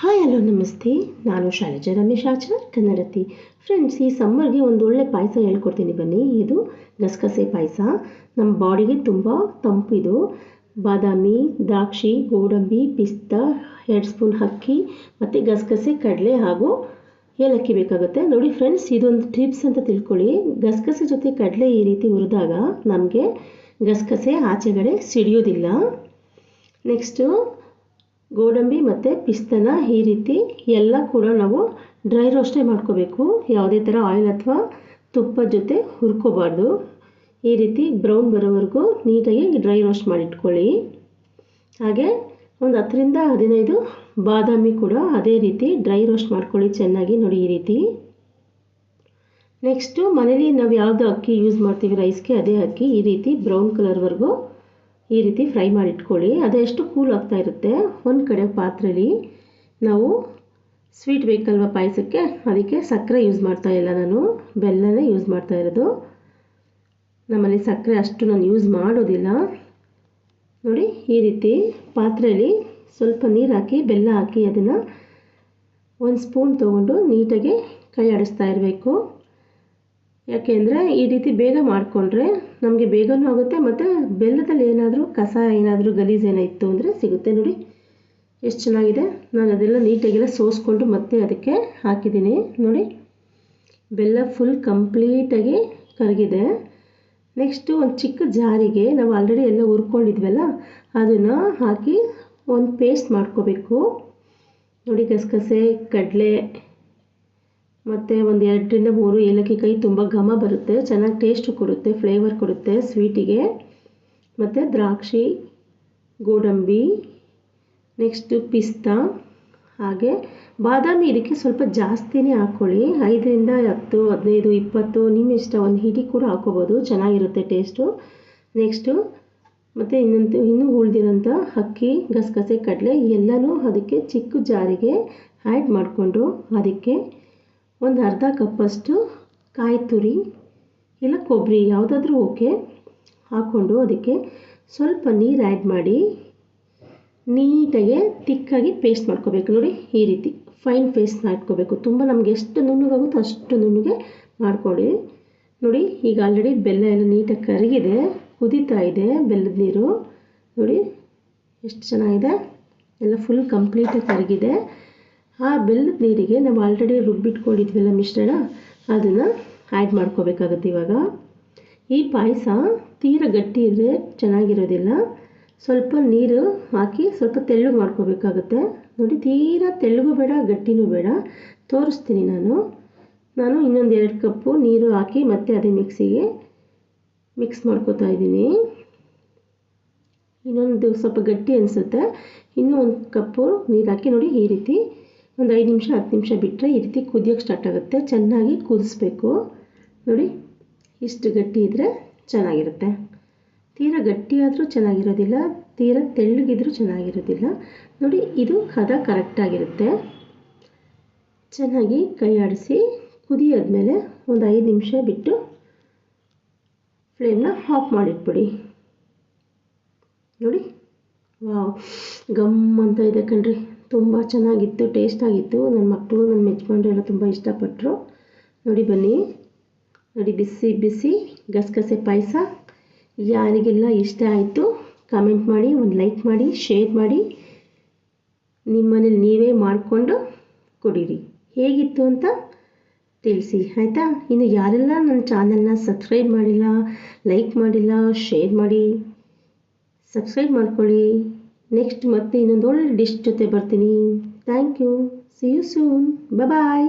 Hi hello ನಮಸ್ತೆ. ನಾನು ಶೈಲಜಾ ರಮೇಶ್ ಆಚಾರ್, ಕನ್ನಡತಿ. ಫ್ರೆಂಡ್ಸ್ ಈ ಸಮ್ಮರ್ಗೆ ಒಂದು ಒಳ್ಳೆ ಪಾಯಸ ಹೇಳ್ಕೊಡ್ತೀನಿ ಬನ್ನಿ. ಇದು ಗಸಗಸೆ ಪಾಯಸ. ನಮ್ಮ ಬಾಡಿಗೆ ತುಂಬ ತಂಪಿದು ಬಾದಾಮಿ, ದ್ರಾಕ್ಷಿ, ಗೋಡಂಬಿ, ಪಿಸ್ತಾ, ಎರಡು ಸ್ಪೂನ್ ಅಕ್ಕಿ, ಮತ್ತು ಗಸಗಸೆ, ಕಡಲೆ ಹಾಗೂ ಏಲಕ್ಕಿ ಬೇಕಾಗುತ್ತೆ. ನೋಡಿ ಫ್ರೆಂಡ್ಸ್ ಇದೊಂದು ಟಿಪ್ಸ್ ಅಂತ ತಿಳ್ಕೊಳ್ಳಿ. ಗಸಗಸೆ ಜೊತೆ ಕಡಲೆ ಈ ರೀತಿ ಹುರಿದಾಗ ನಮಗೆ ಗಸಗಸೆ ಆಚೆಗಡೆ ಸಿಡಿಯೋದಿಲ್ಲ. ನೆಕ್ಸ್ಟು ಗೋಡಂಬಿ ಮತ್ತು ಪಿಸ್ತನ ಈ ರೀತಿ ಎಲ್ಲ ಕೂಡ ನಾವು ಡ್ರೈ ರೋಸ್ಟೇ ಮಾಡ್ಕೋಬೇಕು. ಯಾವುದೇ ಥರ ಆಯಿಲ್ ಅಥವಾ ತುಪ್ಪದ ಜೊತೆ ಹುರ್ಕೋಬಾರ್ದು. ಈ ರೀತಿ ಬ್ರೌನ್ ಬರೋವರೆಗೂ ನೀಟಾಗಿ ಡ್ರೈ ರೋಸ್ಟ್ ಮಾಡಿಟ್ಕೊಳ್ಳಿ. ಹಾಗೆ ಒಂದು ಹತ್ತರಿಂದ ಹದಿನೈದು ಬಾದಾಮಿ ಕೂಡ ಅದೇ ರೀತಿ ಡ್ರೈ ರೋಸ್ಟ್ ಮಾಡ್ಕೊಳ್ಳಿ ಚೆನ್ನಾಗಿ ನೋಡಿ ಈ ರೀತಿ. ನೆಕ್ಸ್ಟು ಮನೇಲಿ ನಾವು ಯಾವುದು ಅಕ್ಕಿ ಯೂಸ್ ಮಾಡ್ತೀವಿ ರೈಸ್ಗೆ ಅದೇ ಅಕ್ಕಿ ಈ ರೀತಿ ಬ್ರೌನ್ ಕಲರ್ವರೆಗೂ ಈ ರೀತಿ ಫ್ರೈ ಮಾಡಿ ಇಟ್ಕೊಳ್ಳಿ ಅದೆಷ್ಟು ಕೂಲ್ ಆಗ್ತಾ ಇರುತ್ತೆ? ಒಂದು ಕಡೆ ಪಾತ್ರೆಲಿ ನಾವು ಸ್ವೀಟ್ ಬೇಕಲ್ವ ಪಾಯಸಕ್ಕೆ? ಅದಕ್ಕೆ ಸಕ್ಕರೆ ಯೂಸ್ ಮಾಡ್ತಾ ಇಲ್ಲ ನಾನು. ಬೆಲ್ಲನೇ ಯೂಸ್ ಮಾಡ್ತಾ ಇರೋದು. ನಮ್ಮಲ್ಲಿ ಸಕ್ಕರೆ ಅಷ್ಟು ನಾನು ಯೂಸ್ ಮಾಡೋದಿಲ್ಲ. ನೋಡಿ, ಈ ರೀತಿ ಪಾತ್ರೆಯಲ್ಲಿ ಸ್ವಲ್ಪ ನೀರು ಹಾಕಿ, ಬೆಲ್ಲ ಹಾಕಿ ಅದನ್ನು ಒಂದು ಸ್ಪೂನ್ ತೊಗೊಂಡು ನೀಟಾಗಿ ಕೈ ಆಡಿಸ್ತಾ ಇರಬೇಕು. ಯಾಕೆಂದರೆ ಈ ರೀತಿ ಬೇಗ ಮಾಡಿಕೊಂಡ್ರೆ ನಮಗೆ ಬೇಗನೂ ಆಗುತ್ತೆ, ಮತ್ತು ಬೆಲ್ಲದಲ್ಲಿ ಏನಾದರೂ ಕಸ, ಏನಾದರೂ ಗಲೀಜು ಏನಾಯಿತು ಅಂದರೆ ಸಿಗುತ್ತೆ ನೋಡಿ. ಎಷ್ಟು ಚೆನ್ನಾಗಿದೆ. ನಾನು ಅದೆಲ್ಲ ನೀಟಾಗೆಲ್ಲ ಸೋಸ್ಕೊಂಡು ಮತ್ತೆ ಅದಕ್ಕೆ ಹಾಕಿದ್ದೀನಿ ನೋಡಿ. ಬೆಲ್ಲ ಫುಲ್ ಕಂಪ್ಲೀಟಾಗಿ ಕರಗಿದೆ. ನೆಕ್ಸ್ಟು ಒಂದು ಚಿಕ್ಕ ಜಾರಿಗೆ ನಾವು ಆಲ್ರೆಡಿ ಎಲ್ಲ ಹುರ್ಕೊಂಡಿದ್ವಲ್ಲ, ಅದನ್ನು ಹಾಕಿ ಒಂದು ಪೇಸ್ಟ್ ಮಾಡ್ಕೋಬೇಕು. ನೋಡಿ ಗಸಗಸೆ, ಕಡಲೆ ಮತ್ತು ಒಂದು ಎರಡರಿಂದ ಮೂರು ಏಲಕ್ಕಿ ಕೈ ತುಂಬ ಘಮ ಬರುತ್ತೆ, ಚೆನ್ನಾಗಿ ಟೇಸ್ಟು ಕೊಡುತ್ತೆ ಫ್ಲೇವರ್ ಕೊಡುತ್ತೆ ಸ್ವೀಟಿಗೆ ಮತ್ತು ದ್ರಾಕ್ಷಿ, ಗೋಡಂಬಿ ನೆಕ್ಸ್ಟು ಪಿಸ್ತಾ, ಹಾಗೆ ಬಾದಾಮಿ ಇದಕ್ಕೆ ಸ್ವಲ್ಪ ಜಾಸ್ತಿನೇ ಹಾಕ್ಕೊಳ್ಳಿ ಐದರಿಂದ ಹತ್ತು, ಹದಿನೈದು, ಇಪ್ಪತ್ತು, ನಿಮ್ಮ ಇಷ್ಟ ಒಂದು ಹಿಡಿ ಕೂಡ ಹಾಕ್ಕೋಬೋದು ಚೆನ್ನಾಗಿರುತ್ತೆ ಟೇಸ್ಟು ನೆಕ್ಸ್ಟು ಮತ್ತು ಇನ್ನೊಂದು ಇನ್ನೂ ಉಳಿದಿರೋಂಥ ಅಕ್ಕಿ, ಗಸಗಸೆ, ಕಡಲೆ ಎಲ್ಲನೂ ಅದಕ್ಕೆ ಚಿಕ್ಕ ಜಾರಿಗೆ ಆ್ಯಡ್ ಮಾಡಿಕೊಂಡು ಅದಕ್ಕೆ ಒಂದು ಅರ್ಧ ಕಪ್ಪಷ್ಟು ಕಾಯಿ ತುರಿ, ಇಲ್ಲ ಕೊಬ್ಬರಿ ಯಾವುದಾದ್ರೂ ಓಕೆ ಹಾಕ್ಕೊಂಡು ಅದಕ್ಕೆ ಸ್ವಲ್ಪ ನೀರು ಆ್ಯಡ್ ಮಾಡಿ ನೀಟಾಗಿ ತಿಕ್ಕಾಗಿ ಪೇಸ್ಟ್ ಮಾಡ್ಕೋಬೇಕು. ನೋಡಿ, ಈ ರೀತಿ ಫೈನ್ ಪೇಸ್ಟ್ ಮಾಡ್ಕೋಬೇಕು. ತುಂಬ ನಮಗೆ ಎಷ್ಟು ನುಣ್ಣಗಾಗುತ್ತೋ ಅಷ್ಟು ನುಣ್ಣಗೆ ಮಾಡ್ಕೊಳ್ಳಿ. ನೋಡಿ, ಈಗ ಆಲ್ರೆಡಿ ಬೆಲ್ಲ ಎಲ್ಲ ನೀಟಾಗಿ ಕರಗಿದೆ, ಕುದೀತಾ ಇದೆ ಬೆಲ್ಲದ ನೀರು. ನೋಡಿ, ಎಷ್ಟು ಚೆನ್ನಾಗಿದೆ. ಎಲ್ಲ ಫುಲ್ ಕಂಪ್ಲೀಟಾಗಿ ಕರಗಿದೆ. ಆ ಬೆಲ್ಲದ ನೀರಿಗೆ ನಾವು ಆಲ್ರೆಡಿ ರುಬ್ಬಿಟ್ಕೊಂಡಿದ್ವಲ್ಲ ಮಿಶ್ರಣ, ಅದನ್ನು ಆ್ಯಡ್ ಮಾಡ್ಕೋಬೇಕಾಗುತ್ತೆ ಇವಾಗ. ಈ ಪಾಯಸ ತೀರ ಗಟ್ಟಿ ಇದ್ದರೆ ಚೆನ್ನಾಗಿರೋದಿಲ್ಲ. ಸ್ವಲ್ಪ ನೀರು ಹಾಕಿ ಸ್ವಲ್ಪ ತೆಳ್ಳಗೆ ಮಾಡ್ಕೋಬೇಕಾಗುತ್ತೆ. ನೋಡಿ, ತೀರ ತೆಳ್ಳಗೂ ಬೇಡ, ಗಟ್ಟಿನೂ ಬೇಡ. ತೋರಿಸ್ತೀನಿ ನಾನು. ನಾನು ಇನ್ನೊಂದು ಎರಡು ಕಪ್ಪು ನೀರು ಹಾಕಿ ಮತ್ತೆ ಅದೇ ಮಿಕ್ಸಿಗೆ ಮಿಕ್ಸ್ ಮಾಡ್ಕೋತಾ ಇದ್ದೀನಿ. ಇನ್ನೊಂದು ಸ್ವಲ್ಪ ಗಟ್ಟಿ ಅನಿಸುತ್ತೆ. ಇನ್ನೂ ಒಂದು ಕಪ್ಪು ನೀರು ಹಾಕಿ ನೋಡಿ ಈ ರೀತಿ ಒಂದು ಐದು ನಿಮಿಷ, ಹತ್ತು ನಿಮಿಷ ಬಿಟ್ಟರೆ ಈ ರೀತಿ ಕುದಿಯೋಕ್ಕೆ ಸ್ಟಾರ್ಟ್ ಆಗುತ್ತೆ. ಚೆನ್ನಾಗಿ ಕುದಿಸ್ಬೇಕು. ನೋಡಿ, ಇಷ್ಟು ಗಟ್ಟಿ ಇದ್ದರೆ ಚೆನ್ನಾಗಿರುತ್ತೆ. ತೀರ ಗಟ್ಟಿಯಾದರೂ ಚೆನ್ನಾಗಿರೋದಿಲ್ಲ, ತೀರ ತೆಳ್ಳಗಿದ್ರೂ ಚೆನ್ನಾಗಿರೋದಿಲ್ಲ. ನೋಡಿ, ಇದು ಹದ ಕರೆಕ್ಟಾಗಿರುತ್ತೆ ಚೆನ್ನಾಗಿ ಕೈ ಆಡಿಸಿ, ಕುದಿಯಾದ್ಮೇಲೆ ಒಂದು ಐದು ನಿಮಿಷ ಬಿಟ್ಟು ಫ್ಲೇಮ್ನ ಆಫ್ ಮಾಡಿಟ್ಬಿಡಿ. ನೋಡಿ, ವಾವ್, ಗಮ್ ಅಂತ ಇದೆ ಕಣ್ರಿ. ತುಂಬ ಚೆನ್ನಾಗಿತ್ತು ಟೇಸ್ಟಾಗಿತ್ತು ನನ್ನ ಮಕ್ಕಳು ನನ್ನ ಮೆಚ್ಕೊಂಡು ಎಲ್ಲ ತುಂಬ ಇಷ್ಟಪಟ್ಟರು ನೋಡಿ ಬನ್ನಿ. ನೋಡಿ ಬಿಸಿ ಬಿಸಿ ಗಸಗಸೆ ಪಾಯಸ. ಯಾರಿಗೆಲ್ಲ ಇಷ್ಟ ಆಯಿತು ಕಾಮೆಂಟ್ ಮಾಡಿ, ಒಂದು ಲೈಕ್ ಮಾಡಿ ಶೇರ್ ಮಾಡಿ. ನಿಮ್ಮನೇಲಿ ನೀವೇ ಮಾಡಿಕೊಂಡು ಕುಡೀರಿ. ಹೇಗಿತ್ತು ಅಂತ ತಿಳಿಸಿ, ಆಯಿತಾ? ಇನ್ನು ಯಾರೆಲ್ಲ ನನ್ನ ಚಾನಲ್ನ ಸಬ್ಸ್ಕ್ರೈಬ್ ಮಾಡಿಲ್ಲ ಲೈಕ್ ಮಾಡಿಲ್ಲ ಶೇರ್ ಮಾಡಿ ಸಬ್ಸ್ಕ್ರೈಬ್ ಮಾಡ್ಕೊಳ್ಳಿ. ನೆಕ್ಸ್ಟ್ ಮತ್ತೆ ಇನ್ನೊಂದು ಒಳ್ಳೆ ಡಿಶ್ ಜೊತೆ ಬರ್ತೀನಿ. Thank you see you soon bye